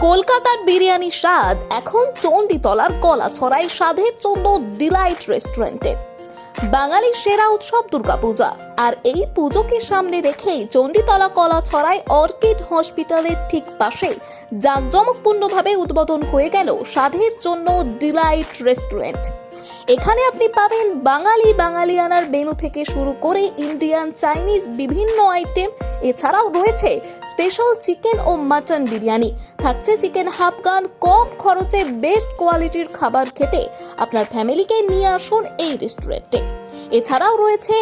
কলকাতার বিরিয়ানি স্বাদ এখন চণ্ডীতলার কলা ছড়াই স্বাদের জন্য ডিলাইট রেস্টুরেন্টে। বাঙালি সেরা উৎসব দুর্গাপূজা। আর এই পুজোকে সামনে রেখেই চণ্ডীতলা কলা ছড়ায় অর্কিড হসপিটালের ঠিক পাশে জাঁকজমকপূর্ণভাবে উদ্বোধন হয়ে গেল স্বাদের জন্য ডিলাইট রেস্টুরেন্ট। এখানে আপনি পাবেন বাঙালি বাঙালিয়ানার মেনু থেকে শুরু করে ইন্ডিয়ান চাইনিজ বিভিন্ন আইটেম এছাড়াও রয়েছে স্পেশাল চিকেন ও মাটন বিরিয়ানি। থাকছে চিকেন হাফগান কম খরচে বেস্ট কোয়ালিটির খাবার খেতে। আপনার ফ্যামিলিকে নিয়ে আসুন এই রেস্টুরেন্টে এছাড়াও রয়েছে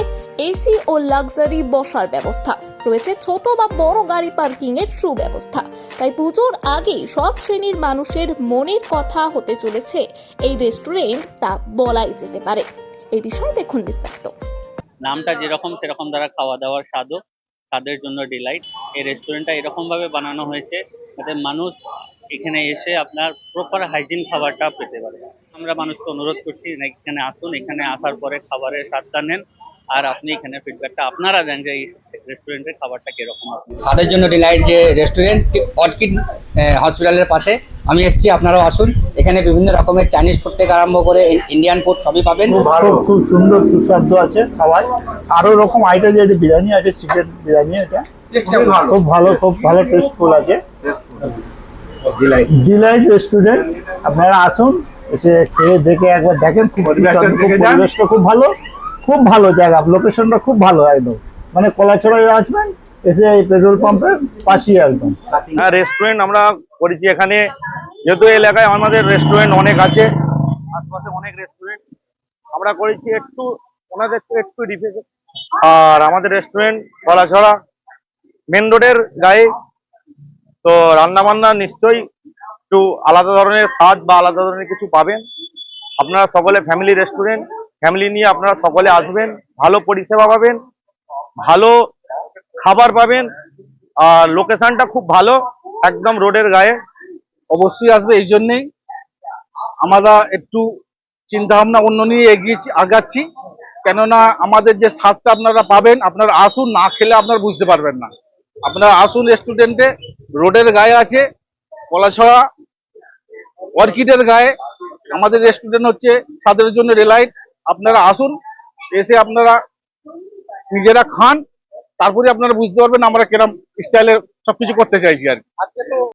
এসি ও লাক্সারি বসার ব্যবস্থা। রয়েছে ছোট বা বড় গাড়ি পার্কিং এর সুব্যবস্থা। তাই পুজোর আগেই সব শ্রেণির মানুষের মনের কথা হতে চলেছে। এই রেস্টুরেন্ট তা বলাই যেতে পারে। এই বিষয়ে দেখুন বিস্তারিত। নামটা যেরকম, সেরকম দ্বারা খাওয়া দাওয়ার স্বাদও, স্বাদের জন্য ডিলাইট এই রেস্টুরেন্টটা এরকম ভাবে বানানো হয়েছে যাতে মানুষ এখানে এসে আপনার প্রপার হাইজিন খাবারটা পেতে পারে আমরা মানুষকে অনুরোধ করছি না এখানে আসুন এখানে আসার পরে খাবারের স্বাদটা নেন আর আপনি এখানে ফিডব্যাকটা আপনারা দেন যে এই রেস্টুরেন্টের খাবারটা কীরকম স্বাদের জন্য ডিলাইট যে রেস্টুরেন্ট অর্কিড হসপিটালের পাশে। আমি এসেছি আপনারাও আসুন। এখানে বিভিন্ন রকমের চাইনিজ ফুড থেকে আরম্ভ করে ইন্ডিয়ান ফুড সবই পাবেন। খুব ভালো খুব সুন্দর সুস্বাদু আছে খাবার। আরও রকম আইটেম যে বিরিয়ানি আছে চিকেন বিরিয়ানি এটা। খুব ভালো। খুব ভালো টেস্টফুল আছে। ডিলাইট রেস্টুরেন্ট আপনারা আসুন এসে খেয়ে দেখে একবার দেখেন। খুব খুব পরিবেশটা খুব ভালো। খুব ভালো জায়গা লোকেশনটা খুব ভালো একদম। মানে কলাছড়ায় আসবেন এসে এই পেট্রোল পাম্পের পাশেই একদম। হ্যাঁ রেস্টুরেন্ট আমরা করেছি এখানে। যেহেতু এলাকায় আমাদের রেস্টুরেন্ট অনেক আছে আশপাশে অনেক রেস্টুরেন্ট আমরা করেছি একটু ওনাদের একটু ডিফে আর আমাদের রেস্টুরেন্ট কলাছড়া মেন রোডের গায়ে তো রান্না বান্না নিশ্চয়ই একটু আলাদা ধরনের স্বাদ বা আলাদা ধরনের কিছু পাবেন। আপনারা সকলে ফ্যামিলি রেস্টুরেন্ট ফ্যামিলি নিয়ে আপনারা সকলে আসবেন, ভালো পরিষেবা পাবেন, ভালো খাবার পাবেন, আর লোকেশনটা খুব ভালো, একদম রোডের গায়ে। অবশ্যই আসবে, এই জন্যেই আমরা একটু চিন্তা ভাবনা অন্য নিয়ে এগিয়েছি আগাচ্ছি। কেননা আমাদের যে স্বাদটা আপনারা পাবেন, আপনারা আসুন, না খেলে আপনারা বুঝতে পারবেন না। আপনারা আসুন রেস্টুরেন্টে রোডের গায়ে আছে পলাছড়া অর্কিডের গায়ে, আমাদের রেস্টুরেন্ট হচ্ছে সাদের জন্য রেলাইট আপনারা আসুন, এসে আপনারা নিজেরা খান, তারপরে আপনারা বুঝতে পারবেন আমরা কিরম স্টাইলে সবকিছু করতে চাইছি আর